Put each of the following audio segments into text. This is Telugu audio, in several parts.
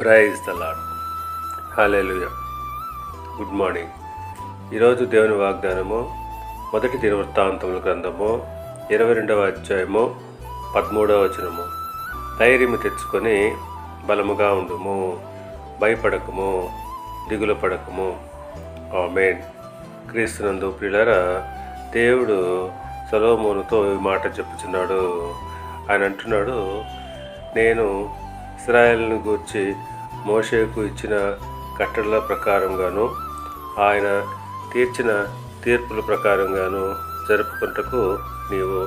Praise the lord hallelujah good morning. ఈరోజు దేవుని వాగ్దానము మొదటి దినవృత్తాంతముల గ్రంథము ఇరవై రెండవ అధ్యాయము పదమూడవ వచనము. ధైర్యము తెచ్చుకొని బలముగా ఉండుము భయపడకము దిగులు పడకము. ఆమెన్. క్రీస్తునందు ప్రియులరా దేవుడు సలోమోనుతో ఈ మాట చెప్పుచున్నాడు. ఆయన అంటున్నాడు నేను ఇస్రాయల్ను గూర్చి మోషేకు ఇచ్చిన కట్టడల ప్రకారంగాను ఆయన తీర్చిన తీర్పుల ప్రకారంగాను జరుపుకుంటకు నీవు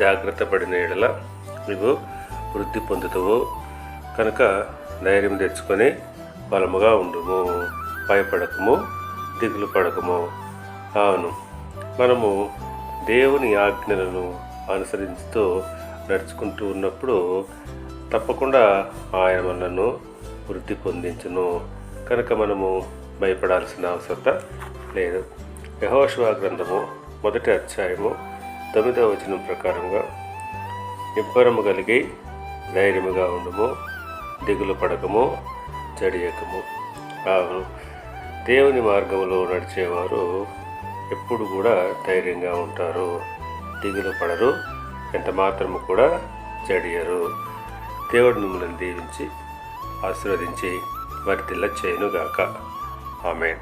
జాగ్రత్త పడిన ఎడల నీవు వృద్ధి పొందుతావు కనుక ధైర్యం తెచ్చుకొని బలముగా ఉండుము భయపడకము దిగులు పడకము. అవును మనము దేవుని ఆజ్ఞలను అనుసరిస్తూ నడుచుకుంటూ ఉన్నప్పుడు తప్పకుండా ఆయన మనను వృద్ధి పొందించును. కనుక మనము భయపడాల్సిన అవసరత లేదు. యహోశివా గ్రంథము మొదటి అధ్యాయము తొమ్మిదవ వచనం ప్రకారంగా నిబ్బరము కలిగి ధైర్యముగా ఉండము దిగులు పడకము జడియకము అవును దేవుని మార్గంలో నడిచేవారు ఎప్పుడు కూడా ధైర్యంగా ఉంటారు దిగులు పడరు ఎంత మాత్రము కూడా చెడియరు. దేవుడు మిమ్మల్ని దీవించి ఆశీర్వదించి వారి తిల్ల చేయనుగాక. ఆమె